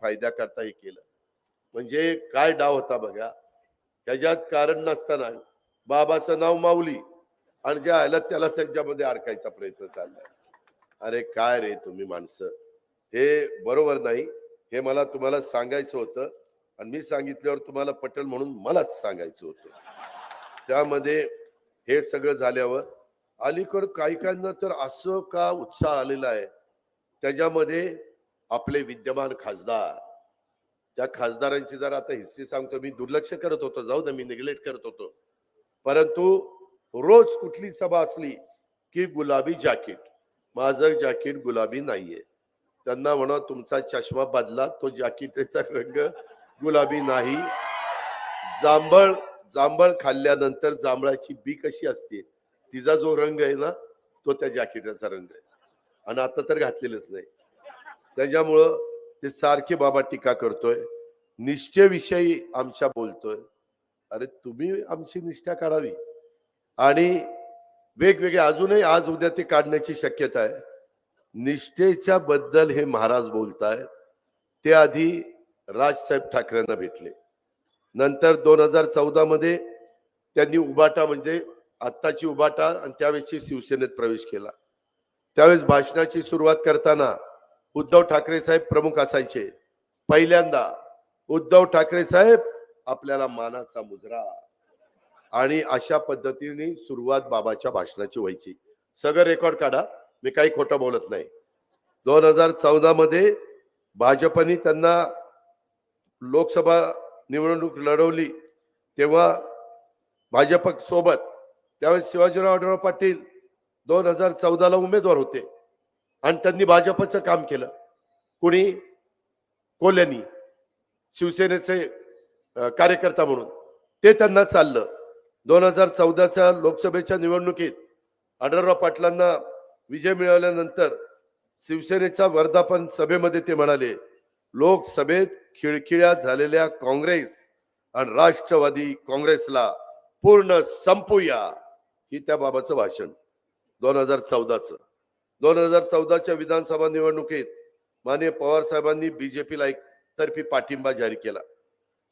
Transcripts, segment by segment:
फायद्याकरता हे केलं. म्हणजे काय डाव होता बघा. त्याच्यात कारण नसताना बाबाचं नाव माऊली आणि ज्या आयला त्याला त्यांच्यामध्ये अडकायचा प्रयत्न चाललाय. अरे काय रे तुम्ही माणसं. हे बरोबर नाही. हे मला तुम्हाला सांगायचं होतं आणि मी सांगितल्यावर तुम्हाला पटेल म्हणून मलाच सांगायचं होतं. त्यामध्ये हे सगळं झाल्यावर अलीकड काही काहींना तर असं का उत्साह आलेला आहे. त्याच्यामध्ये आपले विद्यमान खासदार. त्या खासदारांची जर आता हिस्ट्री सांगतो मी दुर्लक्ष करत होतो जाऊ दे मी निग्लेक्ट करत होतो. परंतु रोज कुठली सभा असली की गुलाबी जॅकेट माझं जॅकेट गुलाबी नाहीये. त्यांना म्हणा तुमचा चष्मा बदला तो जॅकेटचा रंग गुलाबी नाही. जांभळ जांभळ खाल्ल्यानंतर जांभळाची बी कशी असते? तिचा जो रंग आहे ना तो त्या जॅकेटचा रंग आहे. आणि आता तर घातलेलंच नाही. त्याच्यामुळं ते सारखे बाबा टीका करतोय. निष्ठेविषयी आमच्या बोलतोय. अरे तुम्ही आमची निष्ठा काढावी आणि वेगवेगळे अजूनही आज उद्या ते काढण्याची शक्यता आहे. निष्ठेच्या बद्दल हे महाराज बोलतायत. ते आधी राजसाहेब ठाकरेंना भेटले. नंतर दोन हजार चौदा मध्ये त्यांनी उबाटा म्हणजे आत्ताची उबाटा आणि त्यावेळेसची शिवसेनेत प्रवेश केला. त्यावेळेस भाषणाची सुरुवात करताना उद्धव ठाकरे साहेब प्रमुख असायचे. पहिल्यांदा उद्धव ठाकरे साहेब आपल्याला मानाचा मुजरा. आणि अशा पद्धतीने सुरुवात बाबाच्या भाषणाची व्हायची. सगळं रेकॉर्ड काढा. मी काही खोटं बोलत नाही. दोन हजार चौदा मध्ये भाजपने त्यांना लोकसभा निवडणूक लढवली. तेव्हा भाजप सोबत त्यावेळेस शिवाजीराव पाटील दोन हजार चौदाला उमेदवार होते. आणि त्यांनी भाजपचं काम केलं. कुणी? कोल्यानी शिवसेनेचे कार्यकर्ता म्हणून. ते त्यांना चाललं. दोन हजार चौदाच्या लोकसभेच्या निवडणुकीत आढळराव पाटलांना विजय मिळवल्यानंतर शिवसेनेच्या वर्धापन सभेमध्ये ते म्हणाले लोकसभेत खिळखिळ्या झालेल्या काँग्रेस आणि राष्ट्रवादी काँग्रेसला पूर्ण संपूया. ही त्या बाबाचं भाषण. दोन हजार चौदाचं. दोन हजार चौदाच्या विधानसभा निवडणुकीत माननीय पवार साहेबांनी बीजेपीला एक तर्फी पाठिंबा जाहीर केला.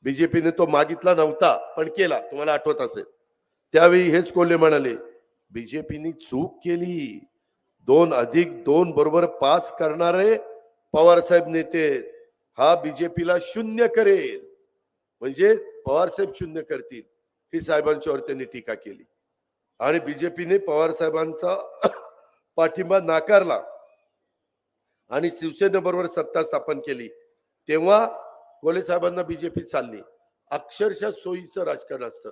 बीजेपीने तो मागितला नव्हता पण केला. तुम्हाला आठवत असेल. त्यावेळी हेच कोल्हे म्हणाले बीजेपीने चूक केली. दोन अधिक दोन बरोबर पाच करणारे पवार साहेब नेते हा बीजेपीला शून्य करेल. म्हणजे पवार साहेब शून्य करतील ही साहेबांच्यावर त्यांनी टीका केली. आणि बीजेपीने पवार साहेबांचा पाठिंबा नाकारला आणि शिवसेनेबरोबर सत्ता स्थापन केली. तेव्हा कोले साहेबांना बीजेपी चालली. अक्षरशः सोयीचं राजकारण असतं.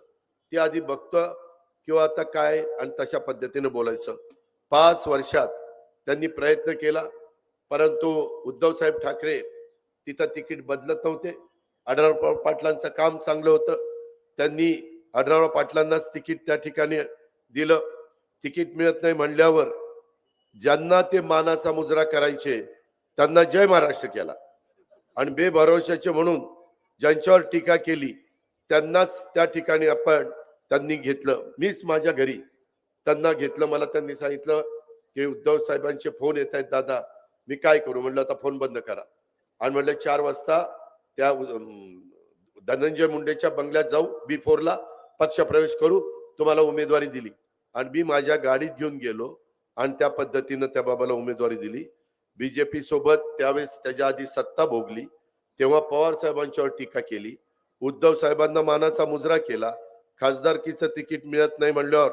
ते आधी बघतं किंवा आता काय आणि तशा पद्धतीने बोलायचं. पाच वर्षात त्यांनी प्रयत्न केला. परंतु उद्धव साहेब ठाकरे तिथं तिकीट बदलत नव्हते. आढळराव पाटलांचं काम चांगलं होतं. त्यांनी आढळराव पाटलांनाच तिकीट त्या ठिकाणी दिलं. तिकीट मिळत नाही म्हणल्यावर ज्यांना ते मानाचा मुजरा करायचे त्यांना जय महाराष्ट्र केला. आणि बेभरोशाचे म्हणून ज्यांच्यावर टीका केली त्यांनाच त्या ठिकाणी आपण त्यांनी घेतलं. मीच माझ्या घरी त्यांना घेतलं मला त्यांनी सांगितलं की उद्धव साहेबांचे फोन येत आहेत दादा मी काय करू? म्हणलं आता फोन बंद करा. आणि म्हणलं चार वाजता त्या धनंजय मुंडेच्या बंगल्यात जाऊ बी फोरला पक्षप्रवेश करू तुम्हाला उमेदवारी दिली. आणि मी माझ्या गाडीत घेऊन गेलो आणि त्या पद्धतीनं त्या बाबाला उमेदवारी दिली. बीजेपी सोबत त्यावेळेस त्याच्या आधी सत्ता भोगली. तेव्हा पवार साहेबांच्यावर टीका केली. उद्धव साहेबांना मानाचा मुजरा केला. खासदारकीचं तिकीट मिळत नाही म्हणल्यावर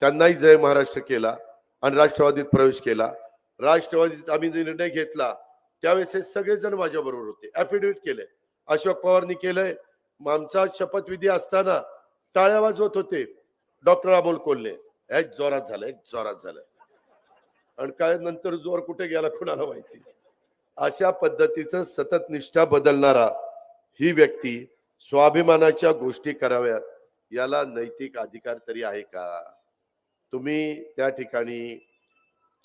त्यांनाही जय महाराष्ट्र केला आणि राष्ट्रवादीत प्रवेश केला. राष्ट्रवादीत आम्ही निर्णय घेतला त्यावेळेस हे सगळेजण माझ्या बरोबर होते. ऍफिडेव्हिट केले अशोक पवारनी केलंय. मग आमचा शपथविधी असताना टाळ्या वाजवत होते डॉक्टर अमोल कोल्हे. एक जोरात झालं एक जोरात झालं. आणि काय नंतर जोर कुठे गेला कुणाला माहिती? अशा पद्धतीचं सतत निष्ठा बदलणारा ही व्यक्ती स्वाभिमानाच्या गोष्टी कराव्यात याला नैतिक अधिकार तरी आहे का? तुम्ही त्या ठिकाणी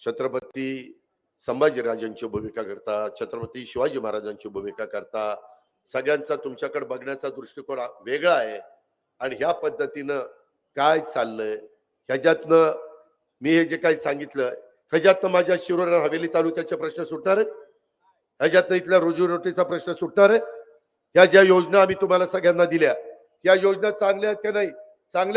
छत्रपती संभाजीराजांची भूमिका करता छत्रपती शिवाजी महाराजांची भूमिका करता सगळ्यांचा तुमच्याकडे बघण्याचा दृष्टिकोन वेगळा आहे आणि ह्या पद्धतीनं काय चाललंय? ह्याच्यातनं मी हे जे काही सांगितलं ह्याच्यातनं माझ्या शिरोरा हवेली तालुक्याचे प्रश्न सुटणार आहेत. ह्याच्यातनं इथल्या रोजीरोटीचा प्रश्न सुटणार आहे. ह्या ज्या योजना आम्ही तुम्हाला सगळ्यांना दिल्या या योजना चांगल्या आहेत का नाही?